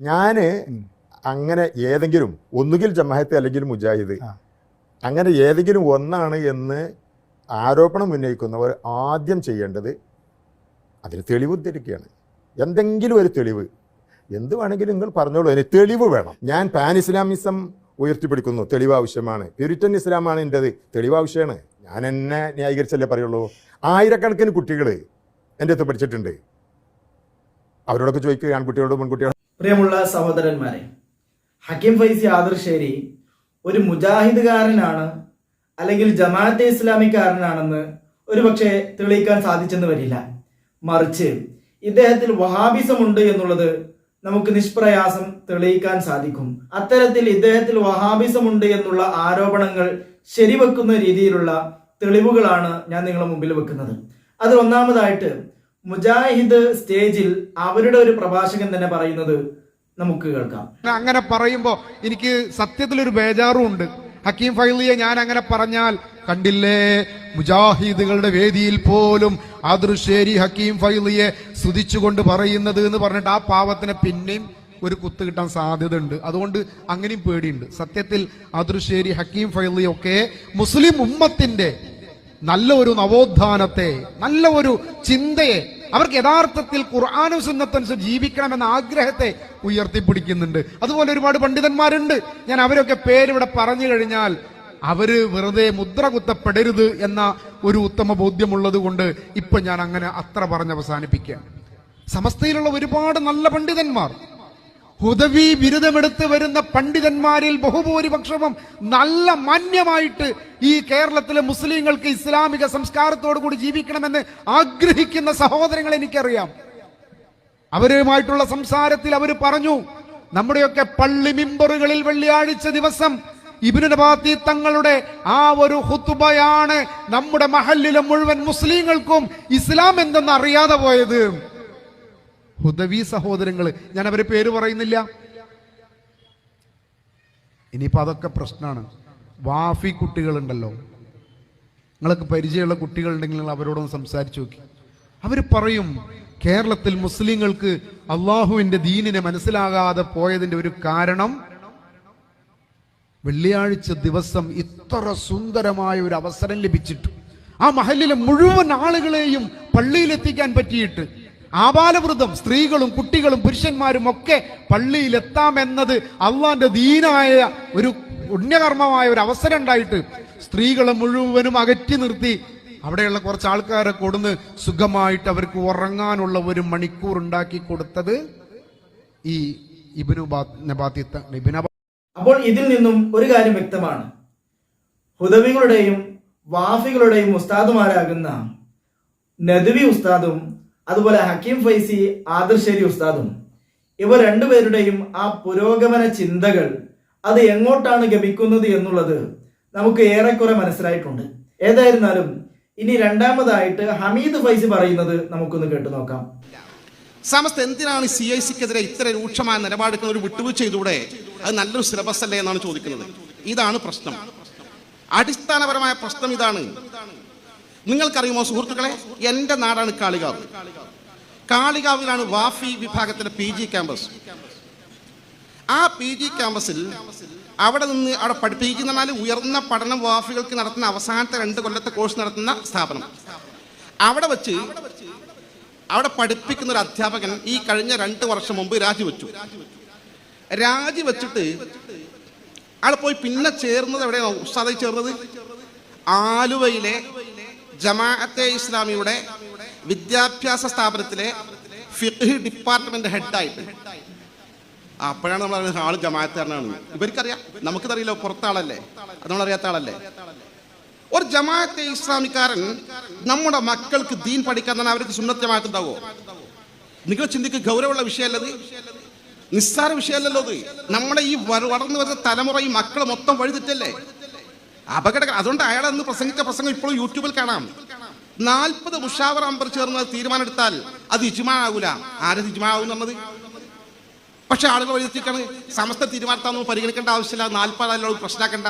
ഞാൻ അങ്ങനെ ഏതെങ്കിലും ഒന്നുകിൽ ജമാഅത്ത് അല്ലെങ്കിൽ മുജാഹിദ് അങ്ങനെ ഏതെങ്കിലും ഒന്നാണ് എന്ന് ആരോപണം ഉന്നയിക്കുന്നവർ ആദ്യം ചെയ്യേണ്ടത് അതിന് തെളിവ് ഉദ്ധരിക്കുകയാണ്. എന്തെങ്കിലും ഒരു തെളിവ്. എന്ത് വേണമെങ്കിലും നിങ്ങൾ പറഞ്ഞോളൂ. അതിന് തെളിവ് വേണം. ഞാൻ പാൻ ഇസ്ലാമിസം ഉയർത്തിപ്പിടിക്കുന്നു. തെളിവ് ആവശ്യമാണ്. പ്യൂരിറ്റൻ ഇസ്ലാമാണ് എന്റെത് തെളിവ് ആവശ്യമാണ്. ഞാൻ എന്നെ ന്യായീകരിച്ചല്ലേ പറയുള്ളൂ. ആയിരക്കണക്കിന് കുട്ടികൾ എന്റെ അടുത്ത് പഠിച്ചിട്ടുണ്ട്. അവരോടൊക്കെ ചോദിക്കുക ആൺകുട്ടികളോടും പെൺകുട്ടികളോടും. പ്രിയമുള്ള സഹോദരന്മാരെ ഹക്കീം ഫൈസി ആദർശേരി ഒരു മുജാഹിദുകാരനാണ് അല്ലെങ്കിൽ ജമാഅത്തെ ഇസ്ലാമിക്കാരനാണെന്ന് ഒരുപക്ഷെ തെളിയിക്കാൻ സാധിച്ചെന്ന് വരില്ല. മറിച്ച് ഇദ്ദേഹത്തിൽ വഹാബിസമുണ്ട് എന്നുള്ളത് നമുക്ക് നിഷ്പ്രയാസം തെളിയിക്കാൻ സാധിക്കും. അത്തരത്തിൽ ഇദ്ദേഹത്തിൽ വഹാബിസമുണ്ട് എന്നുള്ള ആരോപണങ്ങൾ ശരിവെക്കുന്ന രീതിയിലുള്ള തെളിവുകളാണ് ഞാൻ നിങ്ങളുടെ മുമ്പിൽ വെക്കുന്നത്. അതിൽ ഒന്നാമതായിട്ട് മുജാഹിദ് സ്റ്റേജിൽ അവരുടെ ഒരു പ്രഭാഷകൻ തന്നെ പറയുന്നത് നമുക്ക് കേൾക്കാം. അങ്ങനെ പറയുമ്പോ എനിക്ക് സത്യത്തിലൊരു ബേജാറും ഉണ്ട്. ഹക്കീം ഫൈലിയെ ഞാൻ അങ്ങനെ പറഞ്ഞാൽ കണ്ടില്ലേ? മുജാഹിദുകളുടെ വേദിയിൽ പോലും ആദൃശ്ശേരി ഹക്കീം ഫൈലിയെ സ്തുതിച്ചുകൊണ്ട് പറയുന്നത് എന്ന് പറഞ്ഞിട്ട് ആ പാവത്തിന് പിന്നെയും ഒരു കുത്ത് കിട്ടാൻ സാധ്യത ഉണ്ട് അതുകൊണ്ട് അങ്ങനെയും പേടിയുണ്ട്. സത്യത്തിൽ ആദൃശ്ശേരി ഹക്കീം ഫൈലിയൊക്കെ മുസ്ലിം ഉമ്മത്തിന്റെ നല്ല ഒരു നവോത്ഥാനത്തെ നല്ല ഒരു ചിന്തയെ അവർക്ക് യഥാർത്ഥത്തിൽ ഖുർആാനും സുന്നത്തനുസരിച്ച് ജീവിക്കണമെന്ന ആഗ്രഹത്തെ ഉയർത്തിപ്പിടിക്കുന്നുണ്ട്. അതുപോലെ ഒരുപാട് പണ്ഡിതന്മാരുണ്ട്. ഞാൻ അവരൊക്കെ പേരിവിടെ പറഞ്ഞു കഴിഞ്ഞാൽ അവർ വെറുതെ മുദ്ര കുത്തപ്പെടരുത് എന്ന ഒരു ഉത്തമ ബോധ്യമുള്ളത് കൊണ്ട് ഇപ്പൊ ഞാൻ അങ്ങനെ അത്ര പറഞ്ഞ് അവസാനിപ്പിക്കുക സമസ്തയിലുള്ള ഒരുപാട് നല്ല പണ്ഡിതന്മാർ. ഹുദവി ബിരുദമെടുത്ത് വരുന്ന പണ്ഡിതന്മാരിൽ ബഹുഭൂരിപക്ഷവും നല്ല മാന്യമായിട്ട് ഈ കേരളത്തിലെ മുസ്ലിങ്ങൾക്ക് ഇസ്ലാമിക സംസ്കാരത്തോടു കൂടി ജീവിക്കണമെന്ന് ആഗ്രഹിക്കുന്ന സഹോദരങ്ങൾ എനിക്കറിയാം. അവരുമായിട്ടുള്ള സംസാരത്തിൽ അവർ പറഞ്ഞു നമ്മുടെയൊക്കെ പള്ളി മിമ്പറുകളിൽ വെള്ളിയാഴ്ച ദിവസം ഇബിനുനബാത്തി തങ്ങളുടെ ആ ഒരു ഹുത്തുബയാണ് നമ്മുടെ മഹല്ലിലെ മുഴുവൻ മുസ്ലിങ്ങൾക്കും ഇസ്ലാം എന്തെന്ന് അറിയാതെ പോയത്. ഹുദവി സഹോദരങ്ങൾ ഞാൻ അവരെ പേര് പറയുന്നില്ല. ഇനിയിപ്പോൾ അതൊക്കെ പ്രശ്നമാണ് വാഫി കുട്ടികളുണ്ടല്ലോ. നിങ്ങൾക്ക് പരിചയമുള്ള കുട്ടികളുണ്ടെങ്കിൽ നിങ്ങൾ അവരോടൊന്ന് സംസാരിച്ചു നോക്കി. അവർ പറയും കേരളത്തിൽ മുസ്ലിങ്ങൾക്ക് അള്ളാഹുവിന്റെ ദീനിനെ മനസ്സിലാകാതെ പോയതിന്റെ ഒരു കാരണം വെള്ളിയാഴ്ച ദിവസം ഇത്ര സുന്ദരമായ ഒരു അവസരം ലഭിച്ചിട്ടു ആ മഹലിലെ മുഴുവൻ ആളുകളെയും പള്ളിയിലെത്തിക്കാൻ പറ്റിയിട്ട് ആബാലവൃതം സ്ത്രീകളും കുട്ടികളും പുരുഷന്മാരും ഒക്കെ പള്ളിയിലെത്താമെന്നത് അള്ളാന്റെ ദീനായ ഒരു പുണ്യകർമ്മമായ ഒരു അവസരം ഉണ്ടായിട്ട് സ്ത്രീകളെ മുഴുവനും അകറ്റി നിർത്തി അവിടെയുള്ള കുറച്ച് ആൾക്കാരെ കൊടുന്ന് സുഖമായിട്ട് അവർക്ക് ഉറങ്ങാനുള്ള ഒരു മണിക്കൂർ ഉണ്ടാക്കി കൊടുത്തത് ഈ അപ്പോൾ ഇതിൽ നിന്നും ഒരു കാര്യം വ്യക്തമാണ്. ഹുദവികളുടെയും വാഫികളുടെയും ഉസ്താദുമാരാകുന്ന നദവി ഉസ്താദും അതുപോലെ ഹക്കീം ഫൈസി ആദർശേരി ഉസ്താദും. ഇവർ രണ്ടുപേരുടെയും ആ പുരോഗമന ചിന്തകൾ അത് എങ്ങോട്ടാണ് ഗമിക്കുന്നത് എന്നുള്ളത് നമുക്ക് ഏറെക്കുറെ മനസ്സിലായിട്ടുണ്ട്. ഏതായിരുന്നാലും ഇനി രണ്ടാമതായിട്ട് ഹമീദ് ഫൈസി പറയുന്നത് നമുക്കൊന്ന് കേട്ടു നോക്കാം. സമസ്ത എന്തിനാണ് സി ഐ സിക്കെതിരെ ഇത്ര രൂക്ഷമായ നിലപാടെടുക്കുന്ന ഒരു വിട്ടുവീഴ്ച ചെയ്തൂടെ? അത് നല്ലൊരു സിലബസ് അല്ലേ എന്നാണ് ചോദിക്കുന്നത്. ഇതാണ് പ്രശ്നം. അടിസ്ഥാനപരമായ പ്രശ്നം ഇതാണ്. നിങ്ങൾക്കറിയുമോ സുഹൃത്തുക്കളെ? എന്റെ നാടാണ് കാളികാവ്. കാളികാവിലാണ് വാഫി വിഭാഗത്തിലെ പി ജി ക്യാമ്പസ്. ആ പി ജി ക്യാമ്പസിൽ അവിടെ നിന്ന് അവിടെ പഠി പറഞ്ഞാൽ ഉയർന്ന പഠനം വാഫികൾക്ക് നടത്തുന്ന അവസാനത്തെ രണ്ട് കൊല്ലത്തെ കോഴ്സ് നടത്തുന്ന സ്ഥാപനം. അവിടെ വെച്ച് അവിടെ പഠിപ്പിക്കുന്ന ഒരു അധ്യാപകൻ ഈ കഴിഞ്ഞ രണ്ട് വർഷം മുമ്പ് രാജിവെച്ചു. രാജിവെച്ചിട്ട് ആൾ പോയി പിന്നെ ചേർന്നത് എവിടെയാണ് ഉസ്താദായി ചേർന്നത്? ആലുവയിലെ ജമാഅത്തെ ഇസ്ലാമിയുടെ വിദ്യാഭ്യാസ സ്ഥാപനത്തിലെ ഫിഖ് ഡിപ്പാർട്ട്മെന്റ് ഹെഡായിട്ട്. അപ്പോഴാണ് നമ്മൾ അറിയുന്നത് ആൾ ജമാഅത്തുകാരനാണ്. ഇവർക്കറിയാം നമുക്കതറിയില്ല പുറത്ത ആളല്ലേ അത് നമ്മളറിയാത്ത ആളല്ലേ? ഒരു ജമാഅത്തെ ഇസ്ലാമിക്കാരൻ നമ്മുടെ മക്കൾക്ക് ദീൻ പഠിക്കാൻ തന്നെ അവർക്ക് സുന്നത്ത് ജമാഅത്ത് നിങ്ങൾ ചിന്തിക്ക് ഗൗരവമുള്ള വിഷയമല്ലത്? നിസ്സാര വിഷയമല്ലല്ലോ അത്. നമ്മുടെ ഈ വളർന്നു വരുന്ന തലമുറ ഈ മക്കൾ മൊത്തം വഴിതെറ്റല്ലേ അപകട അതുകൊണ്ട് അയാൾ അന്ന് പ്രസംഗിച്ച പ്രസംഗം ഇപ്പോഴും യൂട്യൂബിൽ കാണാം. നാൽപ്പത് മുഷാവർ അമ്പർ ചേർന്ന് തീരുമാനം എടുത്താൽ അത് ഇജ്മാ ആകൂല ആരത് ഇജ്മാ ആകും എന്നുള്ളത് പക്ഷെ ആളുകൾ വഴിയെത്തിക്കാണ് സമസ്ത തീരുമാനത്താന്ന് പരിഗണിക്കേണ്ട ആവശ്യമില്ല. നാൽപ്പതല്ലോ പ്രശ്നമാക്കണ്ട.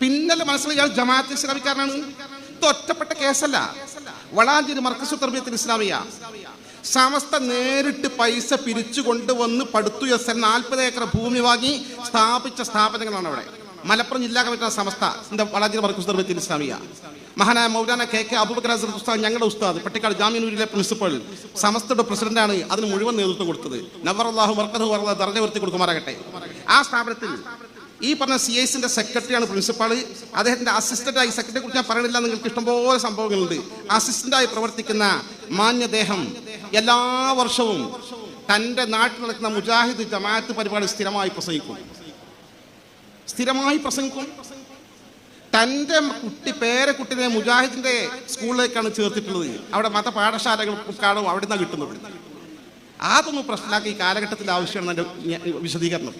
പിന്നല്ലേ മനസ്സിലായി ഇയാൾ ജമാഅത്ത് ഇസ്ലാമിക്കാരനാണ്. ഇത് ഒറ്റപ്പെട്ട കേസല്ല. വളാഞ്ചേരി മർക്കസു തർബിയത്തിൽ ഇസ്ലാമിയ. സമസ്ത നേരിട്ട് പൈസ പിരിച്ചു കൊണ്ടുവന്ന് പടുത്തുയസൻ നാൽപ്പത് ഏക്കർ ഭൂമി വാങ്ങി സ്ഥാപിച്ച സ്ഥാപനങ്ങളാണ് അവിടെ. മലപ്പുറം ജില്ലാ കമ്മിറ്റി സമസ്ത വളാജി വളാഞ്ചിറ മർക്കുസ് ദർബത്തിൽ ഇസ്ലാമിയ. മഹാനായ മൗലാന കെ കെ അബൂബക്കർ അസർ ഉസ്താദ് ഞങ്ങളുടെ ഉസ്താദ് പട്ടിക്കാട് ജാമ്യനൂരിലെ പ്രിൻസിപ്പൽ സമസ്തയുടെ പ്രസിഡന്റാണ് അതിന് മുഴുവൻ നേതൃത്വം കൊടുത്തത്. നവർ അള്ളാഹു വർദ്ധ ദർജ ഉയർത്തി കൊടുക്കുമാറാകട്ടെ. ആ സ്ഥാപനത്തിൽ ഈ പറഞ്ഞ സി എസിന്റെ സെക്രട്ടറിയാണ് പ്രിൻസിപ്പാൾ അദ്ദേഹത്തിന്റെ അസിസ്റ്റന്റായി സെക്രട്ടറിയെ കുറിച്ച് ഞാൻ പറയണില്ല നിങ്ങൾക്ക് ഇഷ്ടംപോലെ സംഭവങ്ങളുണ്ട്. അസിസ്റ്റന്റായി പ്രവർത്തിക്കുന്ന മാന്യദേഹം എല്ലാ വർഷവും തന്റെ നാട്ടിൽ നടക്കുന്ന മുജാഹിദ് ജമാഅത്ത് പരിപാടി സ്ഥിരമായി പ്രസംഗിക്കും. സ്ഥിരമായി പ്രസംഗിക്കും. തന്റെ കുട്ടി പേരക്കുട്ടിനെ മുജാഹിദിന്റെ സ്കൂളിലേക്കാണ് ചേർത്തിട്ടുള്ളത്. അവിടെ മത പാഠശാലകൾ കാണും അവിടെ നിന്നാണ് കിട്ടുന്നത്. അതൊന്നും പ്രശ്നമാക്കി ഈ കാലഘട്ടത്തിൽ ആവശ്യമാണ് എന്റെ വിശദീകരണം.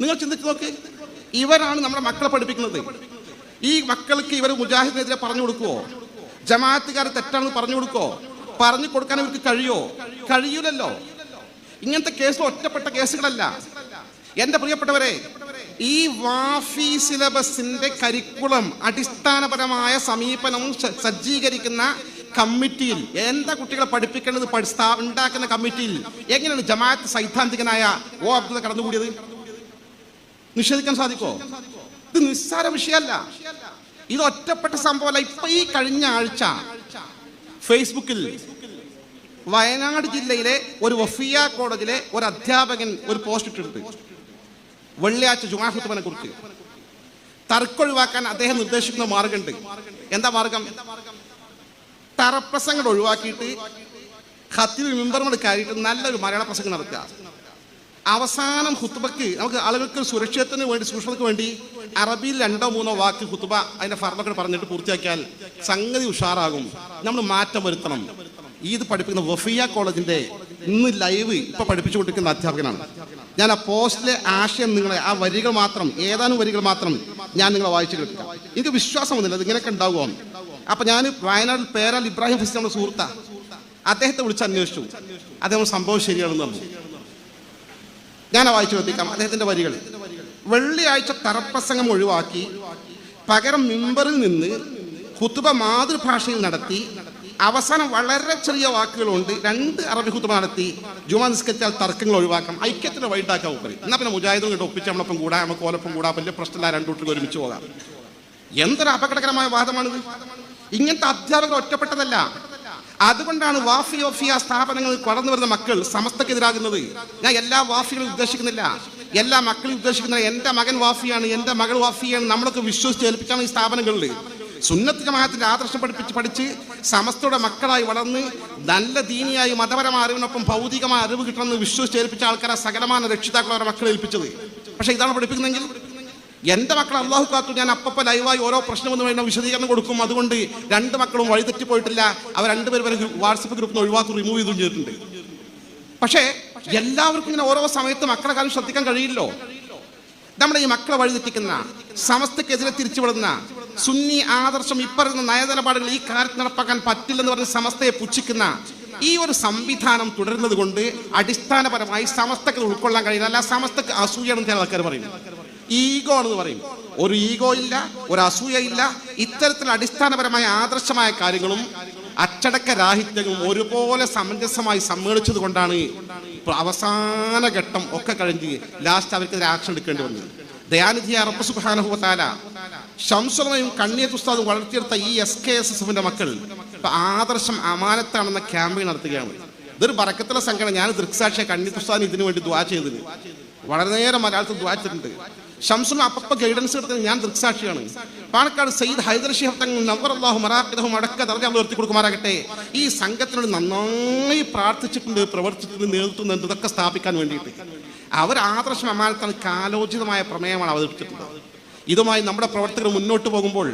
നിങ്ങൾ ചിന്തിച്ചു നോക്ക്. ഇവരാണ് നമ്മുടെ മക്കളെ പഠിപ്പിക്കുന്നത്. ഈ മക്കൾക്ക് ഇവർ മുജാഹിദിനെതിരെ പറഞ്ഞു കൊടുക്കുവോ? ജമാഅത്തുകാർ തെറ്റാണെന്ന് പറഞ്ഞു കൊടുക്കുവോ? പറഞ്ഞു കൊടുക്കാൻ ഇവർക്ക് കഴിയോ? കഴിയൂലല്ലോ. ഇങ്ങനത്തെ കേസ് ഒറ്റപ്പെട്ട കേസുകളല്ല. എന്റെ പ്രിയപ്പെട്ടവരെ ഈ വാഫി സിലബസിന്റെ കരിക്കുളം അടിസ്ഥാനപരമായ സമീപനവും സജ്ജീകരിക്കുന്ന കമ്മിറ്റിയിൽ എന്താ കുട്ടികളെ പഠിപ്പിക്കേണ്ടത്? ഉണ്ടാക്കുന്ന കമ്മിറ്റിയിൽ എങ്ങനെയാണ് ജമാഅത്ത് സൈദ്ധാന്തികനായ ഓ അബ്ദുള്ള കടന്നുകൂടിയത്? നിഷേധിക്കാൻ സാധിക്കോ ഇത് നിസ്സാര വിഷയമല്ല. ഇത് ഒറ്റപ്പെട്ട സംഭവമല്ല. ഇപ്പൊ ഈ കഴിഞ്ഞ ആഴ്ച ഫേസ്ബുക്കിൽ വയനാട് ജില്ലയിലെ ഒരു വഫിയ കോളേജിലെ ഒരു അധ്യാപകൻ ഒരു പോസ്റ്റ് ഇട്ടിട്ടുണ്ട്. വെള്ളിയാഴ്ച ജുമാഹുത്തുമനെ കുറിച്ച്. തർക്കൊഴിവാക്കാൻ അദ്ദേഹം നിർദ്ദേശിക്കുന്ന മാർഗമുണ്ട്. എന്താ മാർഗം? തറപ്രസംഗം ഒഴിവാക്കിയിട്ട് ഖത്തിൽ മെമ്പർമാർ കയറിയിട്ട് നല്ലൊരു മലയാള പ്രസംഗം നടത്തുക. അവസാനം ഹുത്തുബക്ക് നമുക്ക് ആളുകൾക്ക് സുരക്ഷിതത്തിന് വേണ്ടി സൂക്ഷ്മതയ്ക്ക് വേണ്ടി അറബിയിൽ രണ്ടോ മൂന്നോ വാക്ക് ഹുത്തുബ അതിന്റെ ഫർമൊക്കെ പറഞ്ഞിട്ട് പൂർത്തിയാക്കിയാൽ സംഗതി ഉഷാറാകും. നമ്മൾ മാറ്റം വരുത്തണം. ഇത് പഠിപ്പിക്കുന്ന വഫിയ കോളേജിന്റെ ഇന്ന് ലൈവ് ഇപ്പൊ പഠിപ്പിച്ചുകൊണ്ടിരിക്കുന്ന അധ്യാപകനാണ്. ഞാൻ ആ പോസ്റ്റിലെ ആശയം നിങ്ങളെ ആ വരികൾ മാത്രം ഏതാനും വരികൾ മാത്രം ഞാൻ നിങ്ങളെ വായിച്ചു കേൾപ്പിക്കാം. എനിക്ക് വിശ്വാസം വന്നില്ല അത് ഇങ്ങനെയൊക്കെ ഉണ്ടാവുമോ? അപ്പൊ ഞാൻ വയനാട് പേരാൽ ഇബ്രാഹിം ഫിസ് നമ്മുടെ സുഹൃത്താ. അദ്ദേഹത്തെ വിളിച്ച് അന്വേഷിച്ചു. അദ്ദേഹം സംഭവം ശരിയാണെന്ന് പറഞ്ഞു. ഞാൻ വായിച്ചു കേൾപ്പിക്കാം അദ്ദേഹത്തിന്റെ വരികൾ. വെള്ളിയാഴ്ച തറപ്രസംഗം ഒഴിവാക്കി പകരം മിമ്പറിൽ നിന്ന് കുത്തുബ മാതൃഭാഷയിൽ നടത്തി അവസാനം വളരെ ചെറിയ വാക്കുകളുണ്ട്. രണ്ട് അറബി കുത്തുബ നടത്തി. ജുമാ നിസ്കരിച്ചാൽ തർക്കങ്ങൾ ഒഴിവാക്കാം. ഐക്യത്തിന് വൈകിട്ടാക്കാൻ ഉപരി. എന്നാ പിന്നെ മുജാഹിദും കിട്ടും ഒപ്പിച്ച് നമ്മളൊപ്പം കൂടാ നമുക്ക് ഓലപ്പം കൂടാ വലിയ പ്രശ്നമില്ല രണ്ടു കൂട്ടർക്ക് ഒരുമിച്ച് പോകാം. എന്തൊരു അപകടകരമായ വാദമാണിത്. ഇങ്ങനത്തെ അധ്യാപകർ ഒറ്റപ്പെട്ടതല്ല. അതുകൊണ്ടാണ് വാഫി ഓഫിയ സ്ഥാപനങ്ങൾ കടന്നു വരുന്ന മക്കൾ സമസ്തക്കെതിരാകുന്നത്. ഞാൻ എല്ലാ വാഫികളും ഉദ്ദേശിക്കുന്നില്ല. എല്ലാ മക്കളും ഉദ്ദേശിക്കുന്നില്ല എന്റെ മകൻ വാഫിയാണ് എന്റെ മകൾ വാഫിയാണ്. നമ്മളൊക്കെ വിശ്വസിച്ച് ഏൽപ്പിച്ചാണ് ഈ സ്ഥാപനങ്ങളിൽ സുന്നത്ത് ജമാഅത്തിന്റെ ആദർശം പഠിപ്പിച്ച് പഠിച്ച് സമസ്തയുടെ മക്കളായി വളർന്ന് നല്ല ദീനിയായി മതപരമായ അറിവിനൊപ്പം ഭൗതികമായ അറിവ് കിട്ടണമെന്ന് വിശ്വസിച്ച് ഏൽപ്പിച്ച ആൾക്കാരെ സകലമാന രക്ഷിതാക്കൾ അവരെ മക്കളെ ഏൽപ്പിച്ചത്. പക്ഷേ ഇതാണ് പഠിപ്പിക്കുന്നതെങ്കിൽ എന്റെ മക്കൾ അള്ളാഹു കാത്തു ഞാൻ അപ്പപ്പ ലൈവായി ഓരോ പ്രശ്നം വന്നു കഴിഞ്ഞാൽ വിശദീകരണം കൊടുക്കും. അതുകൊണ്ട് രണ്ട് മക്കളും വഴിതെറ്റി പോയിട്ടില്ല അവർ രണ്ടുപേരും വരെ വാട്സപ്പ് ഗ്രൂപ്പിൽ നിന്ന് ഒഴിവാക്കി റിമൂവ് ചെയ്തു ചെയ്തിട്ടുണ്ട്. പക്ഷേ എല്ലാവർക്കും ഇങ്ങനെ ഓരോ സമയത്ത് മക്കളെ കാര്യം ശ്രദ്ധിക്കാൻ കഴിയില്ലോ നമ്മുടെ ഈ മക്കളെ വഴിതെറ്റിക്കുന്ന സമസ്തക്കെതിരെ തിരിച്ചുവിടുന്ന സുന്നി ആദർശം ഇപ്പറയുന്ന നയനിലപാടുകൾ ഈ കാര്യത്തിൽ നടപ്പാക്കാൻ പറ്റില്ലെന്ന് പറഞ്ഞ് സമസ്തയെ പുച്ഛിക്കുന്ന ഈ ഒരു സംവിധാനം തുടരുന്നത് കൊണ്ട് അടിസ്ഥാനപരമായി സമസ്തക്ക് ഉൾക്കൊള്ളാൻ കഴിയില്ല. അല്ല സമസ്തക്ക് അസൂയാണെന്ന് ചില ആൾക്കാർ പറയും. ഈഗോ എന്ന് പറയും. ഒരു ഈഗോ ഇല്ല ഒരു അസൂയ ഇല്ല. ഇത്തരത്തിൽ അടിസ്ഥാനപരമായ ആദർശമായ കാര്യങ്ങളും അച്ചടക്ക രാഹിത്യങ്ങളും ഒരുപോലെ സമഞ്ജസമായി സമ്മേളിച്ചത് കൊണ്ടാണ് അവസാന ഘട്ടം ഒക്കെ കഴിഞ്ഞ് ലാസ്റ്റ് അവർക്കെതിരെ ആക്ഷൻ എടുക്കേണ്ടി വന്നത്. ദയാനിധി അറബ് സുബാനുഭവത്താല ശംസുറയും കണ്ണിയത്ത് ഉസ്താദും വളർത്തിയെടുത്ത ഈ എസ് കെ എസ് എസിന്റെ മക്കൾ ഇപ്പൊ ആദർശം അമാനത്താണെന്ന ക്യാമ്പയിൻ നടത്തുകയാണ്. ഇതൊരു പറക്കത്തിലെ സംഘടന. ഞാൻ ദൃക്സാക്ഷിയെ കണ്ണിയത്ത് ഉസ്താദിന് ഇതിനു വേണ്ടി ദ്വാ ചെയ്തത്. വളരെ നേരം മലയാളത്തിൽ ദ്വാ ചെയ്തിട്ടുണ്ട്. ഷംസുൽ അപ്പപ്പ ഗൈഡൻസ് എടുത്തത് ഞാൻ ദൃക്സാക്ഷിയാണ്. പാണക്കാട് സയ്യിദ് ഹൈദർ ഷിഹബ് തങ്ങൾ അള്ളാഹു മറാഖിദഹും അടക്ക നമ്മൾ ഉയർത്തി കൊടുക്കുമാറാകട്ടെ. ഈ സംഘത്തിനോട് നന്നായി പ്രാർത്ഥിച്ചിട്ടുണ്ട് പ്രവർത്തിച്ചിട്ടുണ്ട് നേതൃത്വം ഇതൊക്കെ സ്ഥാപിക്കാൻ വേണ്ടിയിട്ട്. അവർ ആദർശം അമാനത്താണ് കാലോചിതമായ പ്രമേയമാണ് അവതരിപ്പിച്ചിട്ടുള്ളത്. ഇതുമായി നമ്മുടെ പ്രവർത്തകർ മുന്നോട്ട് പോകുമ്പോൾ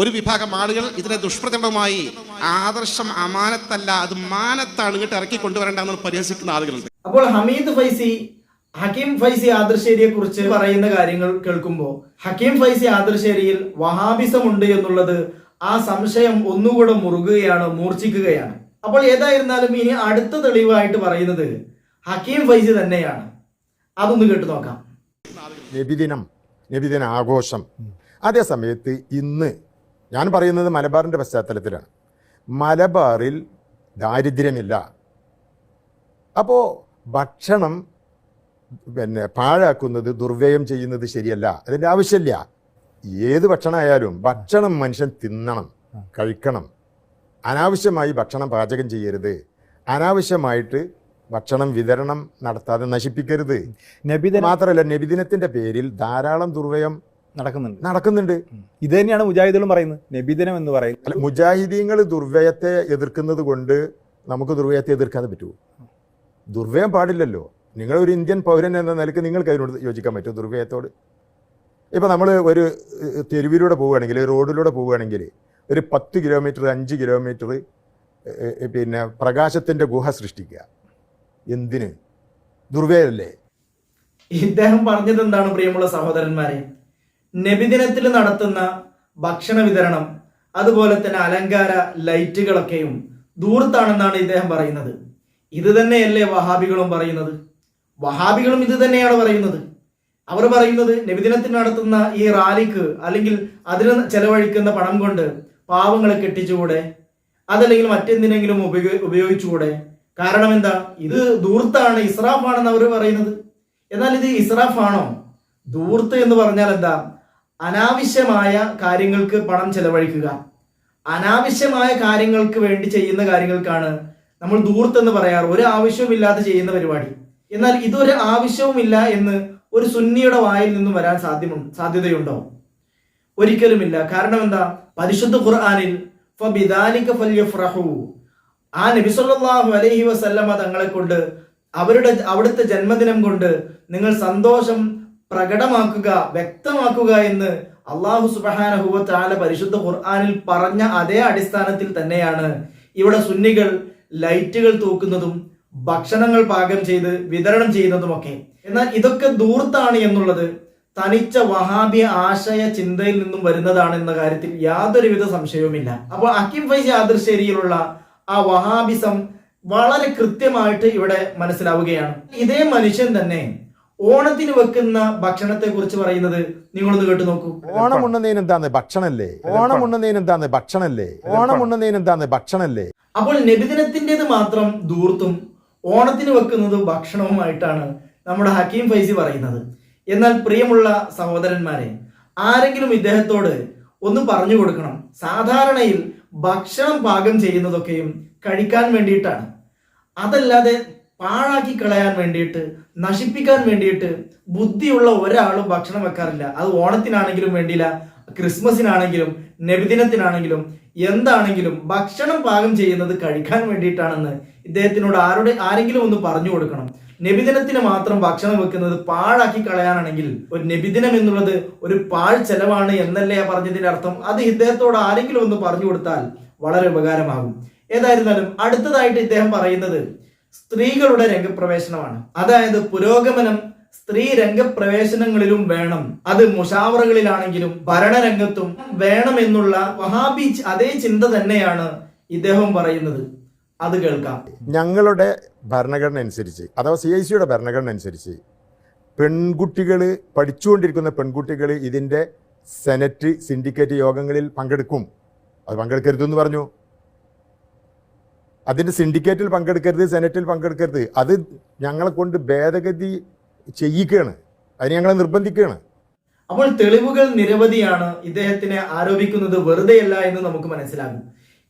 ഒരു വിഭാഗം ആളുകൾ ഇതിനെ ദുഷ്പ്രചരണമായി ആദർശം അമാനത്തല്ല അത് മാനത്താണ് ഇങ്ങോട്ട് ഇറക്കി കൊണ്ടുവരേണ്ടെന്ന് പരിഹസിക്കുന്ന ആളുകളുണ്ട്. അപ്പോൾ ഹമീദ് ഫൈസി ഹക്കീം ഫൈസി ആദർശേരിയെ കുറിച്ച് പറയുന്ന കാര്യങ്ങൾ കേൾക്കുമ്പോൾ ഹക്കീം ഫൈസി ആദർശേരിയിൽ വഹാബിസം ഉണ്ട് എന്നുള്ളത് ആ സംശയം ഒന്നുകൂടെ മുറുകുകയാണ് മൂർച്ഛിക്കുകയാണ്. അപ്പോൾ ഏതായിരുന്നാലും ഇനി അടുത്ത തെളിവായിട്ട് പറയുന്നത് ഹക്കീം ഫൈസി തന്നെയാണ്. അതൊന്ന് കേട്ടു നോക്കാം. നബിദിനം. നബിദിന ആഘോഷം. അതേ സമയത്ത് ഇന്ന് ഞാൻ പറയുന്നത് മലബാറിന്റെ പശ്ചാത്തലത്തിലാണ്. മലബാറിൽ ദാരിദ്ര്യമില്ല. അപ്പോൾ ഭക്ഷണം പിന്നെ പാഴാക്കുന്നത് ദുർവ്യയം ചെയ്യുന്നത് ശരിയല്ല. അതിന്റെ ആവശ്യമില്ല. ഏത് ഭക്ഷണമായാലും ഭക്ഷണം മനുഷ്യൻ തിന്നണം കഴിക്കണം. അനാവശ്യമായി ഭക്ഷണം പാചകം ചെയ്യരുത്. അനാവശ്യമായിട്ട് ഭക്ഷണം വിതരണം നടത്താതെ നശിപ്പിക്കരുത്. നബിദിനം മാത്രമല്ല നബിദിനത്തിന്റെ പേരിൽ ധാരാളം ദുർവ്യയം നടക്കുന്നുണ്ട്. നടക്കുന്നുണ്ട്. ഇത് തന്നെയാണ് മുജാഹിദുകളും പറയുന്നത്. നബിദിനം എന്ന് പറയുന്നത്. അല്ല മുജാഹിദീങ്ങൾ ദുർവ്യയത്തെ എതിർക്കുന്നത് കൊണ്ട് നമുക്ക് ദുർവ്യയത്തെ എതിർക്കാതെ പറ്റുമോ ദുർവ്യയം പാടില്ലല്ലോ. നിങ്ങൾ ഒരു ഇന്ത്യൻ പൗരൻ എന്ന നിലയ്ക്ക് നിങ്ങൾക്ക് അതിനോട് യോജിക്കാൻ പറ്റുമോ ദുർവ്യയത്തോട്. ഇപ്പം നമ്മൾ ഒരു തെരുവിലൂടെ പോവുകയാണെങ്കിൽ റോഡിലൂടെ പോവുകയാണെങ്കിൽ ഒരു പത്ത് കിലോമീറ്റർ അഞ്ച് കിലോമീറ്റർ പിന്നെ പ്രകാശത്തിന്റെ ഗുഹ സൃഷ്ടിക്കുക. എന്തിന്? ദുർവേലല്ലേ ഇദ്ദേഹം പറഞ്ഞത് എന്താണ് പ്രിയമുള്ള സഹോദരന്മാരെ? നബിദിനത്തിൽ നടത്തുന്ന ഭക്ഷണ വിതരണം അതുപോലെ തന്നെ അലങ്കാര ലൈറ്റുകളൊക്കെയും ദൂരത്താണെന്നാണ് ഇദ്ദേഹം പറയുന്നത്. ഇത് തന്നെയല്ലേ വഹാബികളും പറയുന്നത്? വഹാബികളും ഇത് തന്നെയാണ് പറയുന്നത്. അവർ പറയുന്നത് നബിദിനത്തിൽ നടത്തുന്ന ഈ റാലിക്ക് അല്ലെങ്കിൽ അതിന് ചെലവഴിക്കുന്ന പണം കൊണ്ട് പാവങ്ങളെ കെട്ടിച്ചുകൂടെ? അതല്ലെങ്കിൽ മറ്റെന്തിനെങ്കിലും ഉപയോഗ ഉപയോഗിച്ചുകൂടെ? കാരണം എന്താ? ഇത് ദൂർത്താണ് ഇസ്രാഫാണെന്ന് അവർ പറയുന്നത്. എന്നാൽ ഇത് ഇസ്രാഫാണോ? ദൂർത്ത് എന്ന് പറഞ്ഞാൽ എന്താ? അനാവശ്യമായ കാര്യങ്ങൾക്ക് പണം ചെലവഴിക്കുക. അനാവശ്യമായ കാര്യങ്ങൾക്ക് വേണ്ടി ചെയ്യുന്ന കാര്യങ്ങൾക്കാണ് നമ്മൾ ദൂർത്ത് എന്ന് പറയാറ്. ഒരു ആവശ്യവുമില്ലാതെ ചെയ്യുന്ന പരിപാടി. എന്നാൽ ഇതൊരു ആവശ്യവുമില്ല എന്ന് ഒരു സുന്നിയുടെ വായിൽ നിന്നും വരാൻ സാധ്യമു സാധ്യതയുണ്ടോ? ഒരിക്കലുമില്ല. കാരണം എന്താ? പരിശുദ്ധ ഖുർആാനിൽ ഫബിദാലിക ആ നബി സല്ലല്ലാഹു അലൈഹി വസല്ലമ തങ്ങളെ കൊണ്ട് അവരുടെ അവിടുത്തെ ജന്മദിനം കൊണ്ട് നിങ്ങൾ സന്തോഷം പ്രകടമാക്കുക വ്യക്തമാക്കുക എന്ന് അള്ളാഹു വതആല പരിശുദ്ധ ഖുർആനിൽ പറഞ്ഞ അതേ അടിസ്ഥാനത്തിൽ തന്നെയാണ്. ഇവിടെ സുന്നികൾ ലൈറ്റുകൾ തൂക്കുന്നതും ഭക്ഷണങ്ങൾ പാകം ചെയ്ത് വിതരണം ചെയ്യുന്നതുമൊക്കെ. എന്നാൽ ഇതൊക്കെ ദൂർത്താണ് എന്നുള്ളത് തനിച്ച വഹാബി ആശയ ചിന്തയിൽ നിന്നും വരുന്നതാണ് എന്ന കാര്യത്തിൽ യാതൊരുവിധ സംശയവുമില്ല. അപ്പോൾ അക്കിം ഫൈസി ആദർശേരിയിലുള്ള ആ വഹാബിസം വളരെ കൃത്യമായിട്ട് ഇവിടെ മനസ്സിലാവുകയാണ്. ഇതേ മനുഷ്യൻ തന്നെ ഓണത്തിന് വെക്കുന്ന ഭക്ഷണത്തെ കുറിച്ച് പറയുന്നത് നിങ്ങളൊന്ന് കേട്ടു നോക്കൂ. ഓണം ഉണ്ണുന്നതിന് എന്താന്ന് ഭക്ഷണല്ലേ? ഓണം ഉണ്ണുന്നതിന് എന്താന്ന് ഭക്ഷണല്ലേ? ഓണം ഉണ്ണുന്നതിന് എന്താന്ന് ഭക്ഷണല്ലേ? അപ്പോൾ നബിദിനത്തിന്റെത് മാത്രം ദൂർത്തും ഓണത്തിന് വെക്കുന്നത് ഭക്ഷണവുമായിട്ടാണ് നമ്മുടെ ഹക്കീം ഫൈസി പറയുന്നത്. എന്നാൽ പ്രിയമുള്ള സഹോദരന്മാരെ ആരെങ്കിലും ഇദ്ദേഹത്തോട് ഒന്ന് പറഞ്ഞു കൊടുക്കണം. സാധാരണയിൽ ഭക്ഷണം പാകം ചെയ്യുന്നതൊക്കെയും കഴിക്കാൻ വേണ്ടിയിട്ടാണ്. അതല്ലാതെ പാഴാക്കി കളയാൻ വേണ്ടിയിട്ട് നശിപ്പിക്കാൻ വേണ്ടിയിട്ട് ബുദ്ധിയുള്ള ഒരാളും ഭക്ഷണം വെക്കാറില്ല. അത് ഓണത്തിനാണെങ്കിലും വേണ്ടിയില്ല ക്രിസ്മസിനാണെങ്കിലും നബിദിനത്തിനാണെങ്കിലും എന്താണെങ്കിലും ഭക്ഷണം പാകം ചെയ്യുന്നത് കഴിക്കാൻ വേണ്ടിയിട്ടാണെന്ന് ഇദ്ദേഹത്തിനോട് ആരുടെ ആരെങ്കിലും ഒന്ന് പറഞ്ഞു കൊടുക്കണം. നബിദിനത്തിന് മാത്രം ഭക്ഷണം വെക്കുന്നത് പാഴാക്കി കളയാനാണെങ്കിൽ ഒരു നബിദിനം എന്നുള്ളത് ഒരു പാഴ് ചെലവാണ് എന്നല്ലേ പറഞ്ഞതിന്റെ അർത്ഥം? അത് ഇദ്ദേഹത്തോട് ആരെങ്കിലും ഒന്ന് പറഞ്ഞു കൊടുത്താൽ വളരെ ഉപകാരമാകും. ഏതായിരുന്നാലും അടുത്തതായിട്ട് ഇദ്ദേഹം പറയുന്നത് സ്ത്രീകളുടെ രംഗപ്രവേശനമാണ്. അതായത് പുരോഗമനം സ്ത്രീ രംഗപ്രവേശനങ്ങളിലും വേണം. അത് മുഷാവറകളിലാണെങ്കിലും ഭരണരംഗത്തും വേണമെന്നുള്ള വഹാബി അതേ ചിന്ത തന്നെയാണ് ഇദ്ദേഹം പറയുന്നത്. അത് കേൾക്കാം. ഞങ്ങളുടെ ഭരണഘടന അനുസരിച്ച് അഥവാ സി ഐ സിയുടെ ഭരണഘടന അനുസരിച്ച് പെൺകുട്ടികൾ പഠിച്ചുകൊണ്ടിരിക്കുന്ന പെൺകുട്ടികൾ ഇതിന്റെ സെനറ്റ് സിൻഡിക്കേറ്റ് യോഗങ്ങളിൽ പങ്കെടുക്കും. അത് പങ്കെടുക്കരുതെന്ന് പറഞ്ഞു. അതിന്റെ സിൻഡിക്കേറ്റിൽ പങ്കെടുക്കരുത് സെനറ്റിൽ പങ്കെടുക്കരുത് അത് ഞങ്ങളെ കൊണ്ട് ഭേദഗതി ചെയ്യിക്കുകയാണ്. അതിന് ഞങ്ങളെ നിർബന്ധിക്കുകയാണ്. അപ്പോൾ തെളിവുകൾ നിരവധിയാണ്. ഇദ്ദേഹത്തിനെ ആരോപിക്കുന്നത് വെറുതെയല്ല എന്ന് നമുക്ക് മനസ്സിലാകും.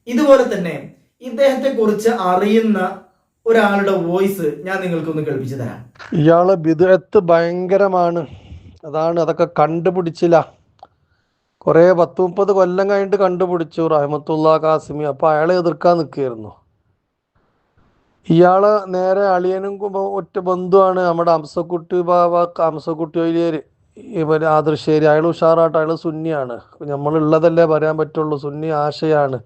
ഇതുപോലെ തന്നെ ഇദ്ദേഹത്തെ കുറിച്ച് അറിയുന്ന ഒരാളുടെ വോയിസ് ഞാൻ നിങ്ങൾക്കൊന്ന് കേൾപ്പിച്ചു തരാം. ഇയാൾ ബിദുരത്ത് ഭയങ്കരമാണ്. അതാണ് അതൊക്കെ കണ്ടുപിടിച്ചില്ല. കുറേ പത്ത് മുപ്പത് കൊല്ലം കഴിഞ്ഞിട്ട് കണ്ടുപിടിച്ചു റഹ്മത്തുള്ള കാസിമി അപ്പൊ അയാളെ എതിർക്കാൻ നിൽക്കുകയായിരുന്നു. ഇയാൾ നേരെ അളിയനും ഒറ്റ ബന്ധുവാണ്. നമ്മുടെ അംസക്കുട്ടി ബാബ അംസക്കുട്ടി വലിയര് ആദർശേരി. അയാൾ ഉഷാറായിട്ട് അയാൾ സുന്നിയാണ്. നമ്മളുള്ളതല്ലേ പറയാൻ പറ്റുള്ളൂ. സുന്നി ആശയാണ്.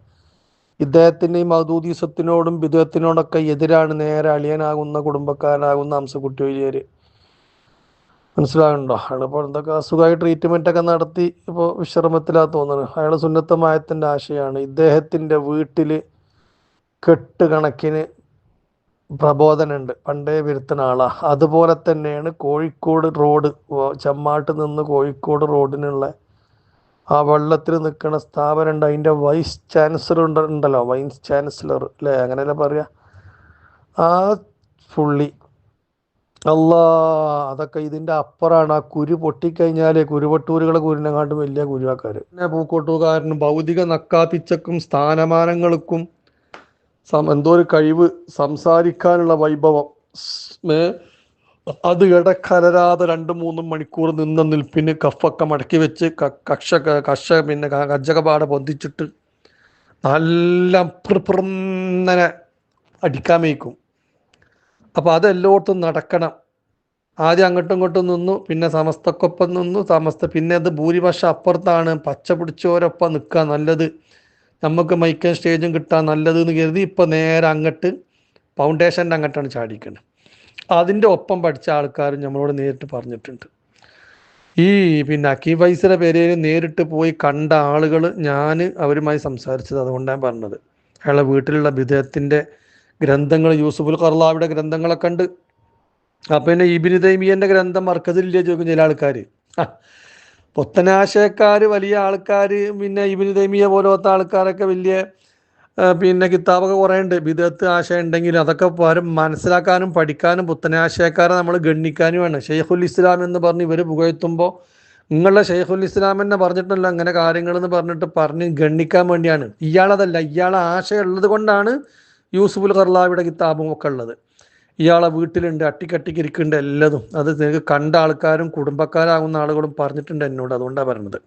ഇദ്ദേഹത്തിന്റെ ഈ മൗദൂദീസത്തിനോടും ബിദുവത്തിനോടൊക്കെ എതിരാണ് നേരെ അളിയനാകുന്ന കുടുംബക്കാരനാകുന്ന അംസക്കുട്ടി വലിയര് മനസ്സിലാകുന്നുണ്ടോ അയാളിപ്പോൾ എന്തൊക്കെ അസുഖമായി ട്രീറ്റ്മെന്റ് ഒക്കെ നടത്തി ഇപ്പോൾ വിശ്രമത്തിലാ തോന്നുന്നത് അയാൾ സുന്നത്തമായത്തിന്റെ ആശയാണ് ഇദ്ദേഹത്തിന്റെ വീട്ടിൽ കെട്ടുകണക്കിന് പ്രബോധനമുണ്ട്. പണ്ടേ വരുത്തുന്ന ആളാ. അതുപോലെ തന്നെയാണ് കോഴിക്കോട് റോഡ് ചെമ്മാട്ട് നിന്ന് കോഴിക്കോട് റോഡിനുള്ള ആ വെള്ളത്തിൽ നിൽക്കുന്ന സ്ഥാപനം ഉണ്ട്. അതിന്റെ വൈസ് ചാൻസലർ ഉണ്ട് ഉണ്ടല്ലോ. വൈസ് ചാൻസലർ അല്ലേ? അങ്ങനെയല്ലേ പറയുക ആ പുള്ളി. അല്ലാ അതൊക്കെ ഇതിന്റെ അപ്പുറമാണ് ആ കുരു പൊട്ടിക്കഴിഞ്ഞാൽ കുരുവട്ടൂരുകളെ കുരുനെക്കാട്ടും വലിയ കുരുവാക്കാർ. പിന്നെ പൂക്കോട്ടുകാരനും ഭൗതിക നക്കാപ്പിച്ചക്കും സ്ഥാനമാനങ്ങൾക്കും എന്തോ ഒരു കഴിവ് സംസാരിക്കാനുള്ള വൈഭവം. അത് ഇടക്കലരാതെ രണ്ടും മൂന്നും മണിക്കൂർ നിന്ന നിൽപ്പിന് കഫൊക്കെ മടക്കി വെച്ച് കക്ഷ കക്ഷ പിന്നെ കജകപാട പൊന്തിച്ചിട്ട് നല്ല പ്രിപ്രന്നനെ അടിക്കാൻ വയ്ക്കും അപ്പോൾ അതെല്ലോടത്തും നടക്കണം. ആദ്യം അങ്ങോട്ടും ഇങ്ങോട്ടും നിന്നു പിന്നെ സമസ്തക്കൊപ്പം നിന്നു സമസ്ത പിന്നെ അത് ഭൂരിപക്ഷം അപ്പുറത്താണ്. പച്ച പിടിച്ചവരൊപ്പം നിൽക്കുക നല്ലത്. നമുക്ക് മൈക്കും സ്റ്റേജും കിട്ടാൻ നല്ലത് എന്ന് കരുതി ഇപ്പം നേരെ അങ്ങോട്ട് ഫൗണ്ടേഷന്റെ അങ്ങോട്ടാണ് ചാടിക്കുന്നത് അതിന്റെ ഒപ്പം പഠിച്ച ആൾക്കാരും നമ്മളോട് നേരിട്ട് പറഞ്ഞിട്ടുണ്ട്. ഈ പിന്നെ അക്കീം ഫൈസിയുടെ പേരിൽ നേരിട്ട് പോയി കണ്ട ആളുകൾ ഞാൻ അവരുമായി സംസാരിച്ചത് അതുകൊണ്ടാണ് പറഞ്ഞത്. അയാളെ വീട്ടിലുള്ള വിധേയത്തിന്റെ ഗ്രന്ഥങ്ങൾ യൂസുഫുൽ കർലാവിയുടെ ഗ്രന്ഥങ്ങളൊക്കെ ഉണ്ട് അപ്പം പിന്നെ ഇബിന് തൈമിയന്റെ ഗ്രന്ഥം മർക്കസില്ലേ ചോദിക്കും ചില ആൾക്കാർ. പൊത്തനാശയക്കാർ വലിയ ആൾക്കാർ പിന്നെ ഇബിന് തൈമിയ പോലത്തെ ആൾക്കാരൊക്കെ വലിയ പിന്നെ കിതാബൊക്കെ കുറേ ഉണ്ട് വിദഗ്ധ ആശയം ഉണ്ടെങ്കിൽ അതൊക്കെ വരും മനസ്സിലാക്കാനും പഠിക്കാനും പുത്തനാശയക്കാരെ നമ്മൾ ഗണ്ണിക്കാനും വേണം ഷെയ്ഖുൽ ഇസ്ലാം എന്ന് പറഞ്ഞ് ഇവർ പുകഴ്ത്തുമ്പോൾ നിങ്ങളുടെ ഷെയ്ഖുൽ ഇസ്ലാം എന്നെ പറഞ്ഞിട്ടല്ല അങ്ങനെ കാര്യങ്ങളെന്ന് പറഞ്ഞിട്ട് പറഞ്ഞ് ഗണ്ണിക്കാൻ വേണ്ടിയാണ്. ഇയാളതല്ല ഇയാളെ ആശയം ഉള്ളത് കൊണ്ടാണ് യൂസുഫുൽ കർലാവിയുടെ കിതാബും ഒക്കെ ഉള്ളത്. ഇയാളെ വീട്ടിലുണ്ട് അട്ടിക്കട്ടിക്ക് ഇരിക്കുന്നുണ്ട് എല്ലാതും. അത് നിങ്ങൾക്ക് കണ്ട ആൾക്കാരും കുടുംബക്കാരാകുന്ന ആളുകളും പറഞ്ഞിട്ടുണ്ട് എന്നോട് അതുകൊണ്ടാണ് പറഞ്ഞത്.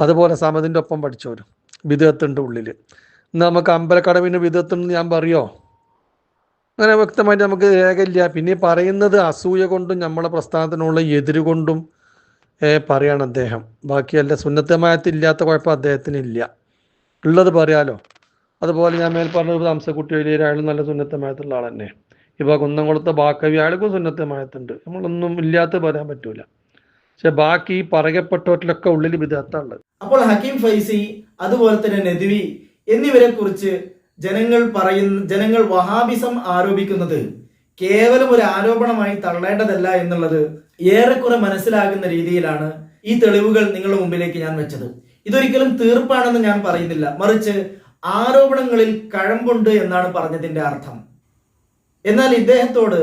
അതുപോലെ സമതിന്റെ ഒപ്പം പഠിച്ചവരും. വിദേഹത്തിന്റെ ഉള്ളിൽ നമുക്ക് അമ്പലക്കടവിന് വിധത്തുണ്ടെന്ന് ഞാൻ പറയോ? അങ്ങനെ വ്യക്തമായിട്ട് നമുക്ക് രേഖയില്ല. പിന്നെ പറയുന്നത് അസൂയ കൊണ്ടും നമ്മളെ പ്രസ്ഥാനത്തിനുള്ള എതിര് കൊണ്ടും പറയാണ് അദ്ദേഹം. ബാക്കിയല്ല സുന്നത്തമായത്തില്ലാത്ത കുഴപ്പം അദ്ദേഹത്തിന് ഇല്ല. ഉള്ളത് പറയാലോ? അതുപോലെ ഞാൻ മേൽ പറഞ്ഞ ഹംസക്കുട്ടി വലിയ അയാൾ നല്ല സുന്നത്തമായത്തുള്ള ആൾ തന്നെ. ഇപ്പൊ കുന്നംകുളത്തെ ബാക്കവി അയാൾക്കും സുന്നത്തമായത്തുണ്ട് നമ്മളൊന്നും ഇല്ലാത്ത പറയാൻ പറ്റൂല. പക്ഷെ ബാക്കി പറയപ്പെട്ടവരിലൊക്കെ ഉള്ളിൽ വിധത്താണുള്ളത് അപ്പോൾ ഹക്കീം ഫൈസി അതുപോലെ തന്നെ നദ്വി എന്നിവരെ കുറിച്ച് ജനങ്ങൾ പറയുന്ന ജനങ്ങൾ വഹാബിസം ആരോപിക്കുന്നത് കേവലം ഒരു ആരോപണമായി തള്ളേണ്ടതല്ല എന്നുള്ളത് ഏറെക്കുറെ മനസ്സിലാകുന്ന രീതിയിലാണ് ഈ തെളിവുകൾ നിങ്ങളുടെ മുമ്പിലേക്ക് ഞാൻ വെച്ചത്. ഇതൊരിക്കലും തീർപ്പാണെന്ന് ഞാൻ പറയുന്നില്ല. മറിച്ച് ആരോപണങ്ങളിൽ കഴമ്പുണ്ട് എന്നാണ് പറഞ്ഞതിന്റെ അർത്ഥം. എന്നാൽ ഇദ്ദേഹത്തോട്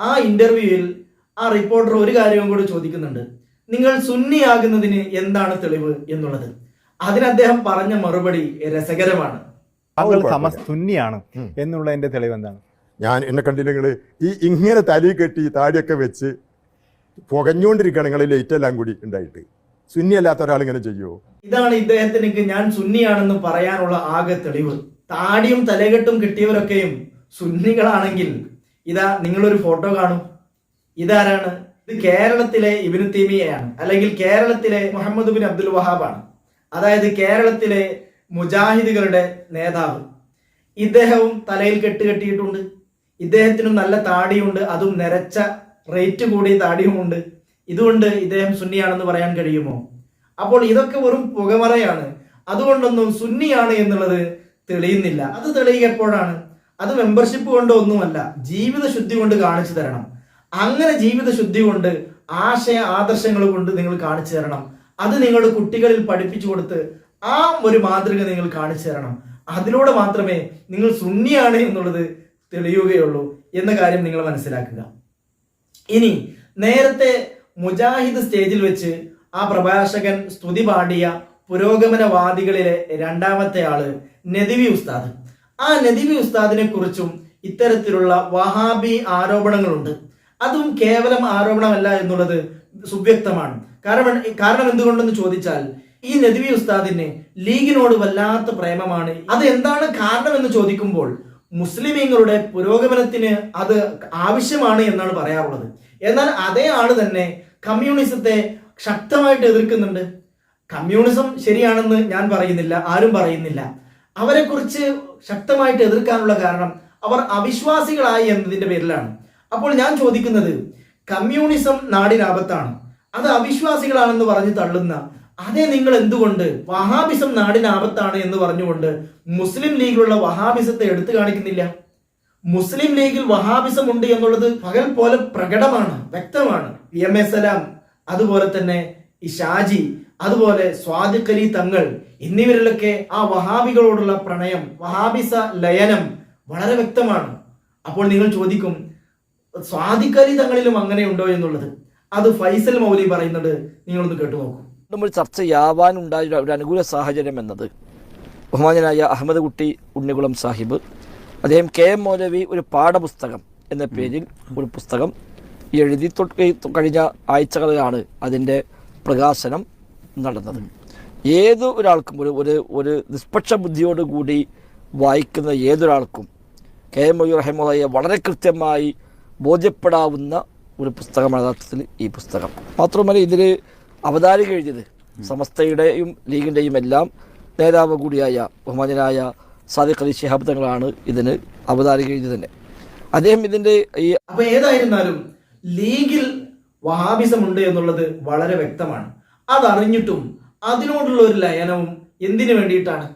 ആ ഇന്റർവ്യൂവിൽ ആ റിപ്പോർട്ടർ ഒരു കാര്യവും കൂടി ചോദിക്കുന്നുണ്ട്. നിങ്ങൾ സുന്നിയാകുന്നതിന് എന്താണ് തെളിവ് എന്നുള്ളത്? അതിന് അദ്ദേഹം പറഞ്ഞ മറുപടി രസകരമാണ്. താങ്കൾ എന്നുള്ള സമ സുന്നിയാണ്. ഉം. എന്നുള്ളതിന്റെ തെളിവ് എന്താണ്? ഞാൻ എന്നെ കണ്ടില്ലെങ്കിൽ ഈ ഇങ്ങനെ തലി കെട്ടി താടിയൊക്കെ വെച്ച് പുകഞ്ഞുകൊണ്ടിരിക്കുകയാണ് നിങ്ങൾ ലൈറ്റ് എല്ലാം കൂടി ഉണ്ടായിട്ട്. സുന്നി അല്ലാത്ത ഒരാൾ ഇങ്ങനെ ചെയ്യുമോ ഇതാണ് ഇദ്ദേഹത്തിന് ഞാൻ സുന്നിയാണെന്ന് പറയാനുള്ള ആകെ തെളിവ്. താടിയും തലകെട്ടും കിട്ടിയവരൊക്കെയും സുന്നികളാണെങ്കിൽ ഇതാ നിങ്ങളൊരു ഫോട്ടോ കാണും. ഇതാരാണ്? ഇത് കേരളത്തിലെ ഇബിനു തീമിയയാണ്. അല്ലെങ്കിൽ കേരളത്തിലെ മുഹമ്മദ് ബിൻ അബ്ദുൽ വഹാബാണ്. അതായത് കേരളത്തിലെ മുജാഹിദുകളുടെ നേതാവ്. ഇദ്ദേഹവും തലയിൽ കെട്ട് കെട്ടിയിട്ടുണ്ട്. ഇദ്ദേഹത്തിനും നല്ല താടിയുണ്ട്. അതും നിരച്ച റേറ്റ് കൂടിയ താടിയുമുണ്ട്. ഇതുകൊണ്ട് ഇദ്ദേഹം സുന്നിയാണെന്ന് പറയാൻ കഴിയുമോ? അപ്പോൾ ഇതൊക്കെ വെറും പുകമറയാണ്. അതുകൊണ്ടൊന്നും സുന്നിയാണ് എന്നുള്ളത് തെളിയുന്നില്ല. അത് തെളിയുക എപ്പോഴാണ് അത് മെമ്പർഷിപ്പ് കൊണ്ടോ ഒന്നുമല്ല ജീവിത ശുദ്ധി കൊണ്ട് കാണിച്ചു തരണം. അങ്ങനെ ജീവിത ശുദ്ധി കൊണ്ട് ആശയ ആദർശങ്ങൾ കൊണ്ട് നിങ്ങൾ കാണിച്ചു തരണം. അത് നിങ്ങളുടെ കുട്ടികളിൽ പഠിപ്പിച്ചു കൊടുത്ത് ആ ഒരു മാതൃക നിങ്ങൾ കാണിച്ചു തരണം. അതിലൂടെ മാത്രമേ നിങ്ങൾ സുന്നിയാണ് എന്നുള്ളത് തെളിയുകയുള്ളൂ എന്ന കാര്യം നിങ്ങൾ മനസ്സിലാക്കുക. ഇനി നേരത്തെ മുജാഹിദ് സ്റ്റേജിൽ വെച്ച് ആ പ്രഭാഷകൻ സ്തുതി പാടിയ പുരോഗമനവാദികളിലെ രണ്ടാമത്തെ ആൾ നദിവി ഉസ്താദ്. ആ നദിവി ഉസ്താദിനെ കുറിച്ചും ഇത്തരത്തിലുള്ള വഹാബി ആരോപണങ്ങളുണ്ട്. അതും കേവലം ആരോപണമല്ല എന്നുള്ളത് സുവ്യക്തമാണ്. കാരണം കാരണം എന്തുകൊണ്ടെന്ന് ചോദിച്ചാൽ ഈ നദിവി ഉസ്താദിന് ലീഗിനോട് വല്ലാത്ത പ്രേമമാണ്. അത് എന്താണ് കാരണം എന്ന് ചോദിക്കുമ്പോൾ മുസ്ലിമീങ്ങളുടെ പുരോഗമനത്തിന് അത് ആവശ്യമാണ് എന്നാണ് പറയാറുള്ളത്. എന്നാൽ അതേ ആൾ തന്നെ കമ്മ്യൂണിസത്തെ ശക്തമായിട്ട് എതിർക്കുന്നുണ്ട്. കമ്മ്യൂണിസം ശരിയാണെന്ന് ഞാൻ പറയുന്നില്ല ആരും പറയുന്നില്ല. അവരെ കുറിച്ച് ശക്തമായിട്ട് എതിർക്കാനുള്ള കാരണം അവർ അവിശ്വാസികളായി എന്നതിന്റെ പേരിലാണ്. അപ്പോൾ ഞാൻ ചോദിക്കുന്നത് കമ്മ്യൂണിസം നാടിനാപത്താണ്. അത് അവിശ്വാസികളാണെന്ന് പറഞ്ഞ് തള്ളുന്ന അതേ നിങ്ങൾ എന്തുകൊണ്ട് വഹാബിസം നാടിനാപത്താണ് എന്ന് പറഞ്ഞുകൊണ്ട് മുസ്ലിം ലീഗിലുള്ള വഹാബിസത്തെ എടുത്തു കാണിക്കുന്നില്ല? മുസ്ലിം ലീഗിൽ വഹാബിസം ഉണ്ട് എന്നുള്ളത് പകൽ പോലെ പ്രകടമാണ് വ്യക്തമാണ്. എം എ സലാം അതുപോലെ തന്നെ ഈ ഷാജി അതുപോലെ സ്വാദുക്കലി തങ്ങൾ എന്നിവരിലൊക്കെ ആ വഹാബികളോടുള്ള പ്രണയം വഹാബിസ ലയനം വളരെ വ്യക്തമാണ്. അപ്പോൾ നിങ്ങൾ ചോദിക്കും സ്വാദിക്കലി തങ്ങളിലും അങ്ങനെയുണ്ടോ എന്നുള്ളത്. അത് ഫൈസൽ മൗലി പറയുന്നത് നിങ്ങളൊന്ന് കേട്ടു നോക്കൂ നമ്മൾ ചർച്ചയാവാനുണ്ടായ ഒരു- അനുകൂല സാഹചര്യം എന്നത് ബഹുമാനനായ അഹമ്മദ് കുട്ടി ഉണ്ണികുളം സാഹിബ് അദ്ദേഹം കെ എം മൗലവി ഒരു പാഠപുസ്തകം എന്ന പേരിൽ ഒരു പുസ്തകം എഴുതി കഴിഞ്ഞ ആഴ്ചകളിലാണ് അതിന്റെ പ്രകാശനം നടന്നത്. ഏത് ഒരാൾക്കും ഒരു ഒരു ഒരു നിഷ്പക്ഷ ബുദ്ധിയോടുകൂടി വായിക്കുന്ന ഏതൊരാൾക്കും കെ എം മൊയ്യൂർ റഹിമുള്ളയെ വളരെ കൃത്യമായി ബോധ്യപ്പെടാവുന്ന ഒരു പുസ്തകമാണ് യഥാർത്ഥത്തിൽ ഈ പുസ്തകം. മാത്രമല്ല ഇതിൽ അവതാരിക എഴുതിയത് സമസ്തയുടെയും ലീഗിന്റെയും എല്ലാം നേതാവ് കൂടിയായ ബഹുമാനായ സാദിഖ് അലി ശിഹാബ് തങ്ങളാണ് ഇതിന് അവതാരിക എഴുതി തന്നെ അദ്ദേഹം ഇതിന്റെ ഈ അപ്പൊ ഏതായിരുന്നാലും ലീഗിൽ വഹാബിസം ഉണ്ട് എന്നുള്ളത് വളരെ വ്യക്തമാണ്. അതറിഞ്ഞിട്ടും അതിനോടുള്ള ഒരു ലയനവും എന്തിനു വേണ്ടിയിട്ടാണ്?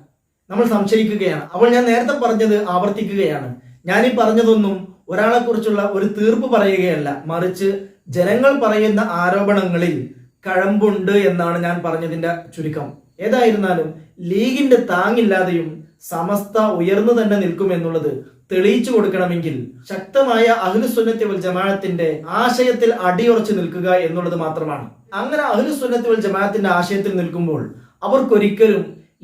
നമ്മൾ സംശയിക്കുകയാണ്. അപ്പോൾ ഞാൻ നേരത്തെ പറഞ്ഞത് ആവർത്തിക്കുകയാണ്. ഞാൻ പറഞ്ഞതൊന്നും ഒരാളെ കുറിച്ചുള്ള ഒരു തീർപ്പ് പറയുകയല്ല. മറിച്ച് ജനങ്ങൾ പറയുന്ന ആരോപണങ്ങളിൽ കഴമ്പുണ്ട് എന്നാണ് ഞാൻ പറഞ്ഞതിന്റെ ചുരുക്കം. ഏതായിരുന്നാലും ലീഗിന്റെ താങ്ങില്ലാതെയും സമസ്ത ഉയർന്നു തന്നെ നിൽക്കും എന്നുള്ളത് തെളിയിച്ചു കൊടുക്കണമെങ്കിൽ ശക്തമായ അഹ്ലുസുന്നത്തി വൽ ജമാഅത്തിന്റെ ആശയത്തിൽ അടിയുറച്ചു നിൽക്കുക എന്നുള്ളത് മാത്രമാണ്. അങ്ങനെ അഹ്ലുസുന്നത്തി വൽ ജമാഅത്തിന്റെ ആശയത്തിൽ നിൽക്കുമ്പോൾ അവർക്കൊരിക്കലും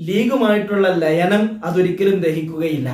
ലീഗുമായിട്ടുള്ള ലയനം അതൊരിക്കലും ദഹിക്കുകയില്ല.